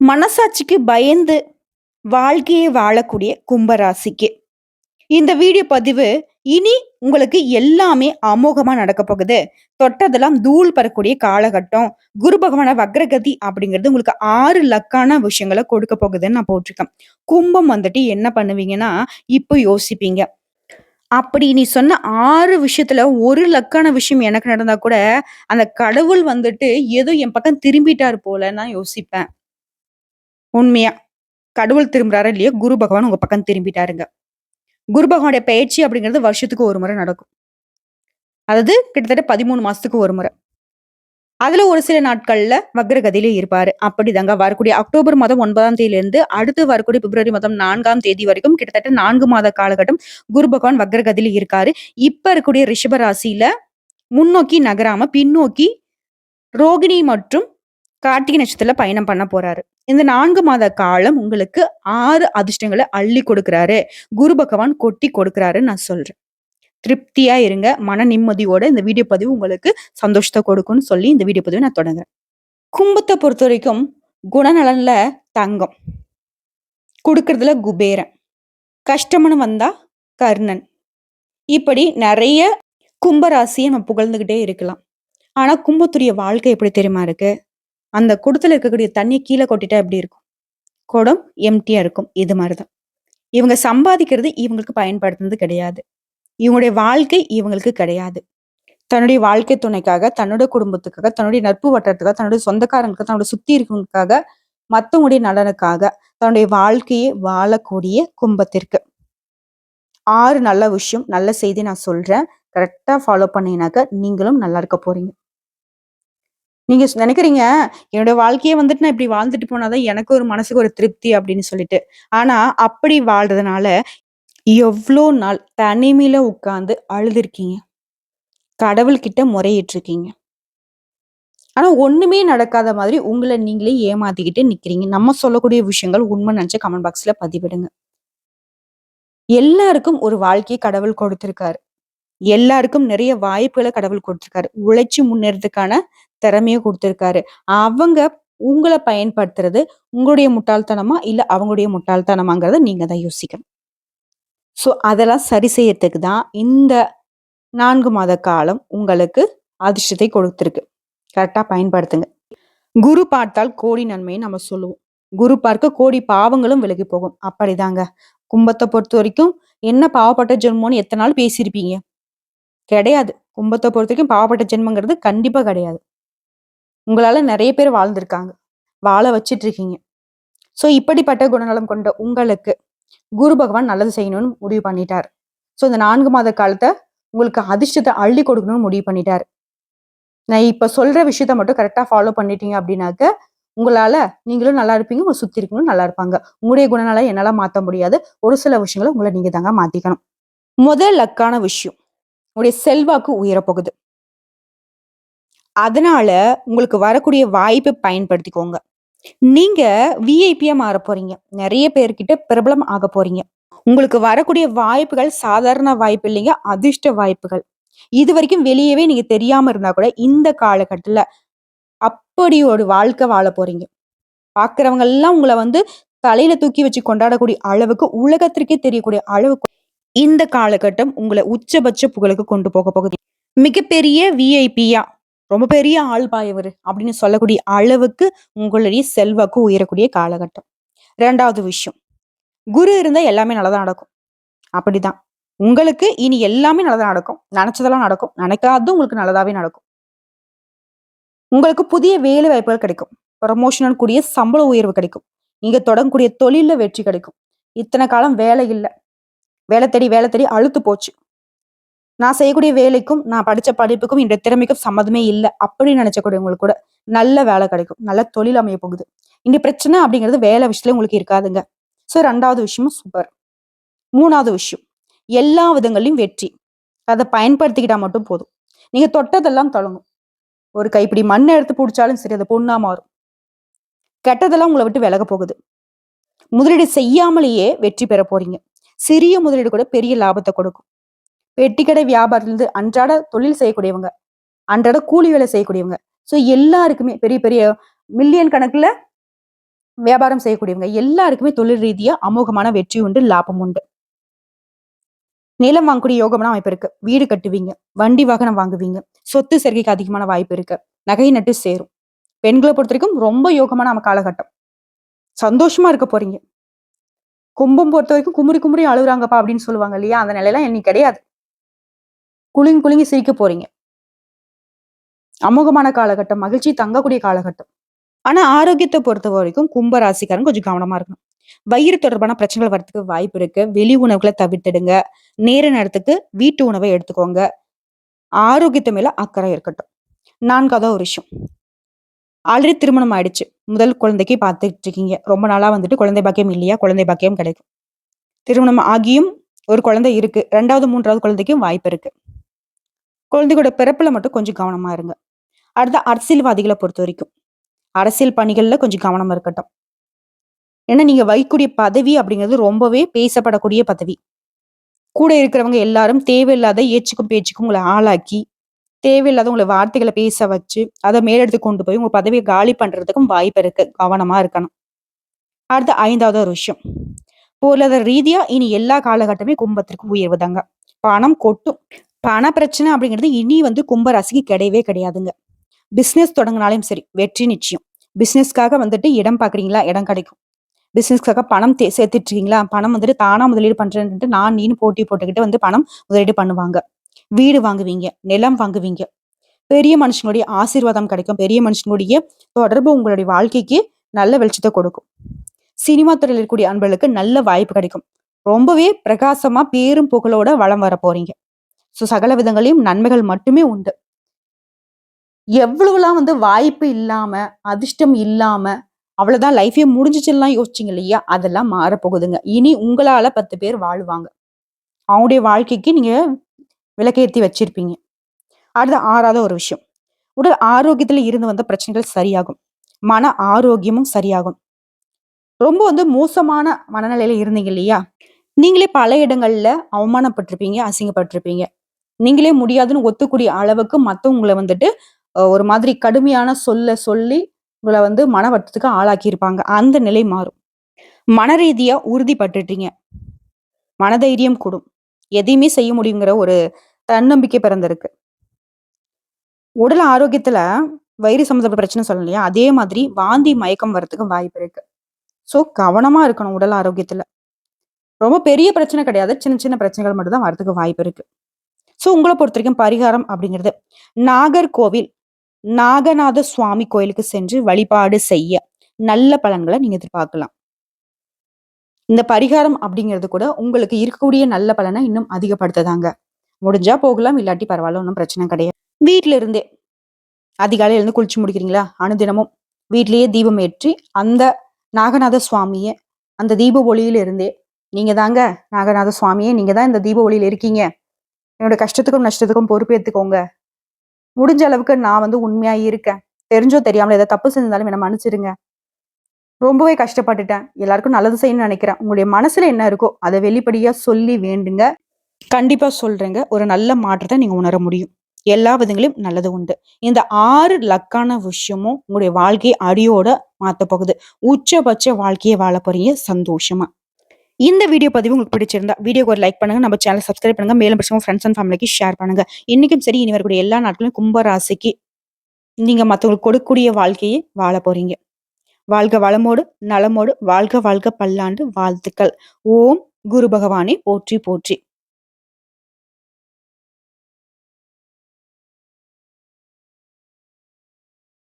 மனசாட்சிக்கு பயந்து வாழ்க்கையை வாழக்கூடிய கும்பராசிக்கு. இந்த வீடியோ பதிவு இனி உங்களுக்கு எல்லாமே அமோகமா நடக்க போகுது. தொட்டதெல்லாம் தூள் பெறக்கூடிய காலகட்டம். குரு பகவான வக்ரகதி அப்படிங்கிறது உங்களுக்கு ஆறு லக்கான விஷயங்களை கொடுக்க போகுதுன்னு நான் போட்டிருக்கேன். கும்பம் வந்துட்டு என்ன பண்ணுவீங்கன்னா இப்போ யோசிப்பீங்க. அப்படி நீ சொன்ன ஆறு விஷயத்துல ஒரு லக்கான விஷயம் எனக்கு நடந்தா கூட அந்த கடவுள் வந்துட்டு ஏதோ என் பக்கம் திரும்பிட்டாரு போல நான் யோசிப்பேன். உண்மையா? கடவுள் திரும்புறாரு இல்லையோ? குரு பகவான் உங்க பக்கம் திரும்பிட்டாருங்க. குரு பகவானுடைய பயிற்சி அப்படிங்கிறது வருஷத்துக்கு ஒரு முறை நடக்கும். அதாவது கிட்டத்தட்ட பதிமூணு மாசத்துக்கு ஒரு முறை. அதுல ஒரு சில நாட்கள்ல வக்ரகதியில இருப்பாரு. அப்படிதாங்க. வரக்கூடிய அக்டோபர் மாதம் ஒன்பதாம் தேதியில இருந்து அடுத்து வரக்கூடிய பிப்ரவரி மாதம் நான்காம் தேதி வரைக்கும் கிட்டத்தட்ட நான்கு மாத காலகட்டம் குரு பகவான் வக்ரகதியில இருக்காரு. இப்ப இருக்கக்கூடிய ரிஷப ராசியில முன்னோக்கி நகராம பின்னோக்கி ரோகிணி மற்றும் கார்த்திகை நட்சத்திரத்துல பயணம் பண்ண போறாரு. இந்த நான்கு மாத காலம் உங்களுக்கு ஆறு அதிர்ஷ்டங்களை அள்ளி கொடுக்குறாரு. குரு பகவான் கொட்டி கொடுக்குறாருன்னு நான் சொல்றேன். திருப்தியா இருங்க. மன நிம்மதியோட இந்த வீடியோ பதிவு உங்களுக்கு சந்தோஷத்தை கொடுக்கும்னு சொல்லி இந்த வீடியோ பதிவு நான் தொடங்குறேன். கும்பத்தை பொறுத்த வரைக்கும் குணநலன்ல தங்கம். கொடுக்கறதுல குபேரன். கஷ்டம்னு வந்தா கர்ணன். இப்படி நிறைய கும்பராசியை நம்ம புகழ்ந்துகிட்டே இருக்கலாம். ஆனா கும்பத்துடைய வாழ்க்கை எப்படி தெரியுமா இருக்கு? அந்த குடத்துல இருக்கக்கூடிய தண்ணியை கீழே கொட்டிட்டா எப்படி இருக்கும்? குடம் எம்டியா இருக்கும். இது மாதிரிதான். இவங்க சம்பாதிக்கிறது இவங்களுக்கு பயன்படுத்துனது கிடையாது. இவங்களுடைய வாழ்க்கை இவங்களுக்கு கிடையாது. தன்னுடைய வாழ்க்கை துணைக்காக தன்னோட குடும்பத்துக்காக தன்னுடைய நட்பு வட்டத்துக்காக தன்னுடைய சொந்தக்காரங்களுக்கு தன்னோட சுத்தி இருக்கிறவங்களுக்காக மற்றவங்களுடைய நலனுக்காக தன்னுடைய வாழ்க்கையை வாழக்கூடிய கும்பத்திற்கு. ஆறு நல்ல விஷயம் நல்ல செய்தி நான் சொல்றேன். கரெக்டாக ஃபாலோ பண்ணீங்கன்னாக்க நீங்களும் நல்லா இருக்க போறீங்க. நீங்க நினைக்கிறீங்க? என்னோட வாழ்க்கையே வந்துட்டு நான் இப்படி வாழ்ந்துட்டு போனாதான் எனக்கு ஒரு மனசுக்கு ஒரு திருப்தி அப்படின்னு சொல்லிட்டு. ஆனா அப்படி வாழ்றதுனால எவ்வளோ நாள் தனிமையில உட்காந்து அழுதுருக்கீங்க? கடவுள்கிட்ட முறையிட்டிருக்கீங்க. ஆனா ஒண்ணுமே நடக்காத மாதிரி உங்களை நீங்களே ஏமாத்திக்கிட்டு நிக்கிறீங்க. நம்ம சொல்லக்கூடிய விஷயங்கள் உண்மை நினைச்ச கமெண்ட் பாக்ஸ்ல பதிவிடுங்க. எல்லாருக்கும் ஒரு வாழ்க்கையை கடவுள் கொடுத்திருக்காரு. எல்லாருக்கும் நிறைய வாய்ப்புகளை கடவுள் கொடுத்திருக்காரு. உழைச்சி முன்னேறதுக்கான திறமையும் கொடுத்துருக்காரு. அவங்க உங்களை பயன்படுத்துறது உங்களுடைய முட்டாள்தனமா இல்ல அவங்களுடைய முட்டாள்தனமாங்கிறத நீங்க தான் யோசிக்கணும். ஸோ அதெல்லாம் சரி செய்யறதுக்கு தான் இந்த நான்கு மாத காலம் உங்களுக்கு அதிர்ஷ்டத்தை கொடுத்துருக்கு. கரெக்டா பயன்படுத்துங்க. குரு பார்த்தால் கோடி நன்மையை நம்ம சொல்லுவோம். குரு பார்க்க கோடி பாவங்களும் விலகி போகும். அப்படிதாங்க. கும்பத்தை பொறுத்த வரைக்கும் என்ன பாவப்பட்ட ஜென்மோன்னு எத்தனை நாள் பேசியிருப்பீங்க? கிடையாது. கும்பத்தை பொறுத்த வரைக்கும் பாவப்பட்ட ஜென்மங்கிறது கண்டிப்பா கிடையாது. உங்களால நிறைய பேர் வாழ்ந்திருக்காங்க. வாழ வச்சிட்டு இருக்கீங்க ஸோ இப்படிப்பட்ட குணநலம் கொண்ட உங்களுக்கு குரு பகவான் நல்லது செய்யணும்னு முடிவு பண்ணிட்டார். ஸோ இந்த நான்கு மாத காலத்தை உங்களுக்கு அதிர்ஷ்டத்தை அள்ளி கொடுக்கணும்னு முடிவு பண்ணிட்டார். நான் இப்போ சொல்ற விஷயத்த மட்டும் கரெக்டாக ஃபாலோ பண்ணிட்டீங்க அப்படின்னாக்க உங்களால நீங்களும் நல்லா இருப்பீங்க உங்களை சுத்தி இருக்கணும் நல்லா இருப்பாங்க. உங்களுடைய குணநலம் என்னால மாத்த முடியாது. ஒரு சில விஷயங்களை உங்களை நீங்க தாங்க மாத்திக்கணும். முதல் லக்கான விஷயம் உங்களுடைய செல்வாக்கு உயரப்போகுது. அதனால உங்களுக்கு வரக்கூடிய வாய்ப்பை பயன்படுத்திக்கோங்க. நீங்க விஐபியா மாற போறீங்க. நிறைய பேர்கிட்ட பிரபலம் ஆக போறீங்க. உங்களுக்கு வரக்கூடிய வாய்ப்புகள் சாதாரண வாய்ப்பு இல்லைங்க அதிர்ஷ்ட வாய்ப்புகள். இது வரைக்கும் வெளியவே நீங்க தெரியாம இருந்தா கூட இந்த காலகட்டத்துல அப்படி ஒரு வாழ்க்கை வாழ போறீங்க. பாக்குறவங்க எல்லாம் உங்களை வந்து தலையில தூக்கி வச்சு கொண்டாடக்கூடிய அளவுக்கு உலகத்திற்கே தெரியக்கூடிய அளவுக்கு இந்த காலகட்டம் உங்களை உச்சபட்ச புகழுக்கு கொண்டு போக போகுது. மிகப்பெரிய விஐபியா ரொம்ப பெரிய ஆள்பாயவர் அப்படின்னு சொல்லக்கூடிய அளவுக்கு உங்களுடைய செல்வாக்கு உயரக்கூடிய காலகட்டம். ரெண்டாவது விஷயம் குரு இருந்தா எல்லாமே நல்லதா நடக்கும். அப்படிதான். உங்களுக்கு இனி எல்லாமே நல்லதா நடக்கும். நினைச்சதெல்லாம் நடக்கும். நினைக்காததும் உங்களுக்கு நல்லதாவே நடக்கும். உங்களுக்கு புதிய வேலை வாய்ப்புகள் கிடைக்கும். ப்ரமோஷனல் கூடிய சம்பள உயர்வு கிடைக்கும். நீங்க தொடங்கக்கூடிய தொழில வெற்றி கிடைக்கும். இத்தனை காலம் வேலை இல்லை. வேலை தேடி வேலை தேடி அழுத்து போச்சு. நான் செய்யக்கூடிய வேலைக்கும் நான் படிச்ச படிப்புக்கும் இந்த திறமைக்கும் சம்மதமே இல்லை அப்படின்னு நினைச்சக்கூடியவங்களுக்கு கூட நல்ல வேலை கிடைக்கும். நல்ல தொழில் அமைய போகுது. இந்த பிரச்சனை அப்படிங்கிறது வேலை விஷயத்துல உங்களுக்கு இருக்காதுங்க. ஸோ ரெண்டாவது விஷயமும் சூப்பர் மூணாவது விஷயம் எல்லா விதங்களையும் வெற்றி. அதை பயன்படுத்திக்கிட்டா மட்டும் போதும். நீங்க தொட்டதெல்லாம் தொடங்கும். ஒரு கைப்பிடி மண்ணை எடுத்து பிடிச்சாலும் சரி அது பொண்ணா மாறும். கெட்டதெல்லாம் உங்களை விட்டு விலக போகுது. முதலீடு செய்யாமலேயே வெற்றி பெற போறீங்க. சிறிய முதலீடு கூட பெரிய லாபத்தை கொடுக்கும். பெட்டிக்கடை வியாபாரத்துலேருந்து அன்றாட தொழில் செய்யக்கூடியவங்க அன்றாட கூலி வேலை செய்யக்கூடியவங்க. ஸோ எல்லாருக்குமே பெரிய பெரிய மில்லியன் கணக்கில் வியாபாரம் செய்யக்கூடியவங்க. எல்லாருக்குமே தொழில் ரீதியாக அமோகமான வெற்றி உண்டு லாபம் உண்டு. நிலம் வாங்கக்கூடிய யோகமான வாய்ப்பு இருக்கு. வீடு கட்டுவீங்க வண்டி வாகனம் வாங்குவீங்க. சொத்து சேர்க்கைக்கு அதிகமான வாய்ப்பு இருக்கு. நகை நட்டு சேரும். பெண்களை பொறுத்த வரைக்கும் ரொம்ப யோகமான நம்ம காலகட்டம். சந்தோஷமா இருக்க போறீங்க. கும்பம் பொறுத்த வரைக்கும் குமுறி குமுறி அழுகுறாங்கப்பா அப்படின்னு சொல்லுவாங்க இல்லையா? அந்த நிலையெல்லாம் இன்னைக்கு கிடையாது. குலுங்கி குலுங்கி சிரிக்க போறீங்க. அமோகமான காலகட்டம் மகிழ்ச்சி தங்கக்கூடிய காலகட்டம். ஆனா ஆரோக்கியத்தை பொறுத்த வரைக்கும் கும்ப ராசிக்காரன் கொஞ்சம் கவனமா இருக்கணும். வயிறு தொடர்பான பிரச்சனைகள் வரதுக்கு வாய்ப்பு இருக்கு. வெளி உணவுகளை தவிர்த்துடுங்க. நேர நேரத்துக்கு வீட்டு உணவை எடுத்துக்கோங்க. ஆரோக்கியத்தை மேல அக்கறை இருக்கட்டும். நான்காவது ஒரு விஷயம். ஆல்ரெடி திருமணம் ஆயிடுச்சு. முதல் குழந்தைக்கு பார்த்துட்டு இருக்கீங்க. ரொம்ப நாளா வந்துட்டு குழந்தை பாக்கியம் இல்லையா? குழந்தை பாக்கியம் கிடைக்கும். திருமணம் ஆகியும் ஒரு குழந்தை இருக்கு. ரெண்டாவது மூன்றாவது குழந்தைக்கும் வாய்ப்பு இருக்கு. குழந்தையோட பிறப்புல மட்டும் கொஞ்சம் கவனமா இருங்க. அடுத்த அரசியல்வாதிகளை பொறுத்த வரைக்கும். அரசியல் பணிகள்ல கொஞ்சம் கவனமா இருக்கட்டும். ஏன்னா நீங்க வைக்கக்கூடிய பதவி அப்படிங்கிறது ரொம்பவே பேசப்படக்கூடிய பதவி. கூட இருக்கிறவங்க எல்லாரும் தேவையில்லாத ஏச்சுக்கும் பேச்சுக்கும் உங்களை ஆளாக்கி தேவையில்லாத உங்களை வார்த்தைகளை பேச வச்சு அதை மேலெடுத்து கொண்டு போய் உங்க பதவியை காலி பண்றதுக்கும் வாய்ப்பு இருக்கு. கவனமா இருக்கணும். அடுத்த ஐந்தாவது ஒரு விஷயம். பொருளாதார ரீதியா இனி எல்லா காலகட்டமே கும்பத்திற்கு உயர்வுதாங்க பணம் கொட்டும். பண பிரச்சனை அப்படிங்கிறது இனி வந்து கும்பராசிக்கு கிடையவே கிடையாதுங்க. பிஸ்னஸ் தொடங்கினாலும் சரி வெற்றி நிச்சயம். பிஸ்னஸ்க்காக வந்துட்டு இடம் பாக்குறீங்களா இடம் கிடைக்கும். பிசினஸ்க்காக பணம் தே சேர்த்துட்டு இருக்கீங்களா பணம் வந்துட்டு தானா முதலீடு பண்றேன்ட்டு நான் நீனு போட்டி போட்டுக்கிட்டு வந்து பணம் முதலீடு பண்ணுவாங்க. வீடு வாங்குவீங்க நிலம் வாங்குவீங்க. பெரிய மனுஷனுடைய ஆசீர்வாதம் கிடைக்கும். பெரிய மனுஷனுடைய தொடர்பு உங்களுடைய வாழ்க்கைக்கு நல்ல வெளிச்சத்தை கொடுக்கும். சினிமா துறையில் இருக்கக்கூடிய அன்பர்களுக்கு நல்ல வாய்ப்பு கிடைக்கும். ரொம்பவே பிரகாசமா பேரும் புகழோட வளம் வர போறீங்க. ஸோ சகல விதங்களையும் நன்மைகள் மட்டுமே உண்டு. எவ்வளவுலாம் வந்து வாய்ப்பு இல்லாம அதிர்ஷ்டம் இல்லாம அவ்வளவுதான் லைஃபே முடிஞ்சிச்சுலாம் யோசிச்சிங்க இல்லையா? அதெல்லாம் மாறப்போகுதுங்க. இனி உங்களால பத்து பேர் வாழ்வாங்க. அவங்களுடைய வாழ்க்கைக்கு நீங்க விளக்கேற்றி வச்சிருப்பீங்க. அடுத்த ஆறாத ஒரு விஷயம். உடல் ஆரோக்கியத்துல இருந்து வந்த பிரச்சனைகள் சரியாகும். மன ஆரோக்கியமும் சரியாகும். ரொம்ப வந்து மோசமான மனநிலையில இருந்தீங்க இல்லையா? நீங்களே பல இடங்கள்ல அவமானப்பட்டிருப்பீங்க அசிங்கப்பட்டிருப்பீங்க. நீங்களே முடியாதுன்னு ஒத்துக்கூடிய அளவுக்கு மற்றவங்களை வந்துட்டு ஒரு மாதிரி கடுமையான சொல்ல சொல்லி உங்களை வந்து மன வருத்தத்துக்கு ஆளாக்கியிருப்பாங்க. அந்த நிலை மாறும். மன ரீதியா உறுதிப்பட்டுட்டீங்க. மனதைரியம் கூடும். எதையுமே செய்ய முடியுங்கிற ஒரு தன்னம்பிக்கை பிறந்திருக்கு. உடல் ஆரோக்கியத்துல வயிறு சம்மந்தப்பட்ட பிரச்சனை சொல்லணும் இல்லையா? அதே மாதிரி வாந்தி மயக்கம் வர்றதுக்கு வாய்ப்பு இருக்கு. ஸோ கவனமா இருக்கணும் உடல் ஆரோக்கியத்துல. ரொம்ப பெரிய பிரச்சனை கிடையாது. சின்ன சின்ன பிரச்சனைகள் மட்டும்தான் வரதுக்கு வாய்ப்பு இருக்கு. ஸோ உங்களை பொறுத்த வரைக்கும் பரிகாரம் அப்படிங்கிறது நாகர்கோவில் நாகநாத சுவாமி கோயிலுக்கு சென்று வழிபாடு செய்ய நல்ல பலன்களை நீங்க எதிர்பார்க்கலாம். இந்த பரிகாரம் அப்படிங்கிறது கூட உங்களுக்கு இருக்கக்கூடிய நல்ல பலனை இன்னும் அதிகப்படுத்ததாங்க. முடிஞ்சா போகலாம் இல்லாட்டி பரவாயில்ல ஒன்றும் பிரச்சனை கிடையாது. வீட்டில இருந்தே அதிகாலையில இருந்து குளிச்சு முடிக்கிறீங்களா? அனுதினமும் வீட்லயே தீபம் ஏற்றி அந்த நாகநாத சுவாமிய அந்த தீப ஒளியில இருந்தே நீங்க தாங்க நாகநாத சுவாமியே நீங்க தான் இந்த தீப ஒளியில இருக்கீங்க. என்னோட கஷ்டத்துக்கும் நஷ்டத்துக்கும் பொறுப்பேற்றுக்கோங்க முடிஞ்ச அளவுக்கு நான் வந்து உண்மையாக இருக்கேன். தெரிஞ்சோ தெரியாமல் ஏதாவது தப்பு செஞ்சாலும் என்னை மன்னிச்சிருங்க. ரொம்பவே கஷ்டப்பட்டுட்டேன். எல்லாருக்கும் நல்லது செய்யணும்னு நினைக்கிறேன். உங்களுடைய மனசில் என்ன இருக்கோ அதை வெளிப்படையாக சொல்லி வேண்டுங்க. கண்டிப்பாக சொல்கிறேங்க ஒரு நல்ல மாற்றத்தை நீங்கள் உணர முடியும். எல்லா விதங்களையும் நல்லது உண்டு. இந்த ஆறு லக்கான விஷயமும் உங்களுடைய வாழ்க்கையை அடியோட மாற்ற போகுது உச்சபட்ச வாழ்க்கையை வாழ போறீங்க சந்தோஷமா. இந்த வீடியோ பதிவு உங்களுக்கு பிடிச்சிருந்தா வீடியோக்கு ஒரு லைக் பண்ணுங்க நம்ம சேனல் சப்ஸ்கிரைப் பண்ணுங்க மேலும் பிரச்சனை ஃப்ரெண்ட்ஸ் அண்ட் ஃபேமிலிக்கு ஷேர் பண்ணுங்க. இன்னைக்கும் சரி இனி வரக்கூடிய எல்லா நாட்களும் கும்பராசிக்கு நீங்க மற்றவங்களுக்கு கொடுக்கக்கூடிய வாழ்க்கையை வாழ போறீங்க. வாழ்க வளமோடு நலமோடு வாழ்க வாழ்க பல்லாண்டு வாழ்த்துக்கள். ஓம் குரு பகவானை போற்றி போற்றி.